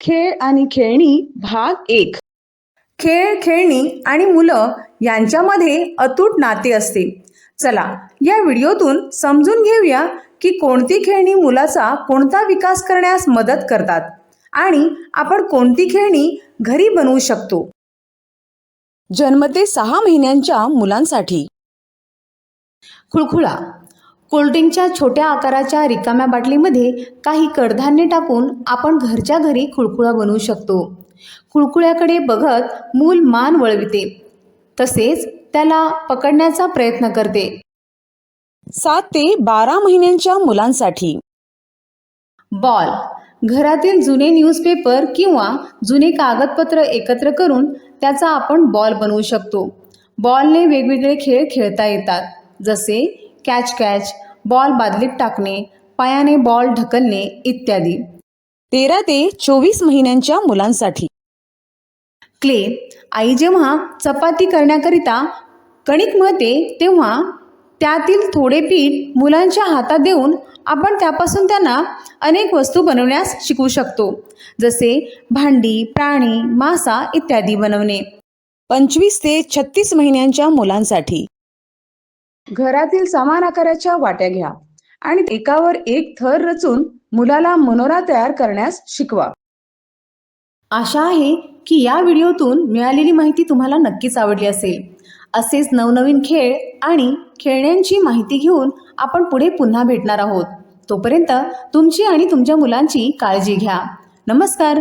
खेळ आणि खेळणी भाग एक. खेळ खेळणी आणि मुलं यांच्यामध्ये अतूट नाते असते. चला या व्हिडिओतून समजून घेऊया की कोणती खेळणी मुलाचा कोणता विकास करण्यास मदत करतात आणि आपण कोणती खेळणी घरी बनवू शकतो. जन्म ते सहा महिन्यांच्या मुलांसाठी. खुळखुळा कोल्ड्रिंकच्या छोट्या आकाराच्या रिकाम्या बाटलीमध्ये काही कडधान्य टाकून आपण घरच्या घरी खुळखुळा बनवू शकतो. खुळखुळ्याकडे बघत मूल मान वळविते. तसेच त्याला पकडण्याचा प्रयत्न करते. सात ते बारा महिन्यांच्या मुलांसाठी. बॉल. घरातील जुने न्यूजपेपर किंवा जुने कागदपत्र एकत्र करून त्याचा आपण बॉल बनवू शकतो. बॉलने वेगवेगळे खेळ खेळता येतात. जसे कॅच कॅच बॉल बादलीत टाकणे पायाने बॉल ढकलणे इत्यादी. तेरा ते चोवीस महिन्यांच्या मुलांसाठी. क्ले आई जेव्हा चपाती करण्याकरिता कणिक मळते तेव्हा त्यातील थोडे पीठ मुलांच्या हातात देऊन आपण त्यापासून त्यांना अनेक वस्तू बनवण्यास शिकवू शकतो. जसे भांडी प्राणी मासा इत्यादी बनवणे. पंचवीस ते छत्तीस महिन्यांच्या मुलांसाठी. घरातील समान आकाराच्या वाट्या घ्या आणि एकावर एक थर रचून मुलाला मनोरा तयार करण्यास शिकवा. आशा आहे की या व्हिडिओतून मिळालेली माहिती तुम्हाला नक्कीच आवडली असेल. असेच नवनवीन खेळ आणि खेळण्यांची माहिती घेऊन आपण पुढे पुन्हा भेटणार आहोत. तोपर्यंत तुमची आणि तुमच्या मुलांची काळजी घ्या. नमस्कार!